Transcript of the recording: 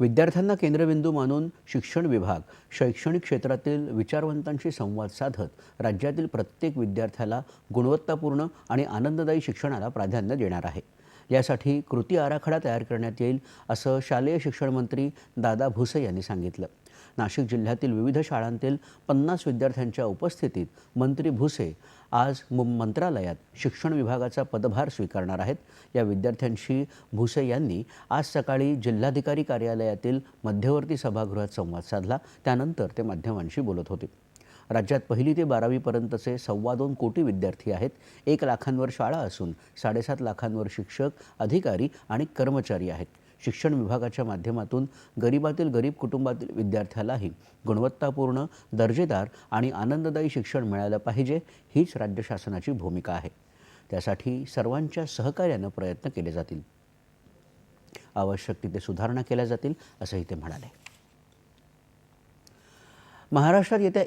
विद्यार्थ्यांना केंद्रबिंदू मानून शिक्षण विभाग शैक्षणिक क्षेत्रातील विचारवंतांशी संवाद साधत राज्यातील प्रत्येक विद्यार्थ्याला गुणवत्तापूर्ण आणि आनंददायी शिक्षणाला प्राधान्य देणार आहे. यासाठी कृती आराखडा तयार करण्यात येईल असं शालेय शिक्षण मंत्री दादा भुसे यांनी सांगितलं. नाशिक जिल्ह्यातील विविध शाळांतील पन्नास विद्यार्थ्यांच्या उपस्थितीत मंत्री भुसे आज मु मंत्रालयात शिक्षण विभागाचा पदभार स्वीकारणार आहेत. या विद्यार्थ्यांशी भुसे यांनी आज सकाळी जिल्हाधिकारी कार्यालयातील मध्यवर्ती सभागृहात संवाद साधला. त्यानंतर ते माध्यमांशी बोलत होते. राज्यात पहिली ते बारावीपर्यंतचे सव्वा दोन कोटी विद्यार्थी आहेत. एक लाखांवर शाळा असून साडेसात लाखांवर शिक्षक अधिकारी आणि कर्मचारी आहेत. शिक्षण विभागाच्या माध्यमातून गरिबातील गरीब कुटुंबातील विद्यार्थ्यालाही गुणवत्तापूर्ण दर्जेदार आणि आनंददायी शिक्षण मिळालं पाहिजे हीच राज्य शासनाची भूमिका आहे. त्यासाठी सर्वांच्या सहकार्यानं प्रयत्न केले जातील. आवश्यक तिथे सुधारणा केल्या जातील असंही ते म्हणाले. महाराष्ट्रात येत्या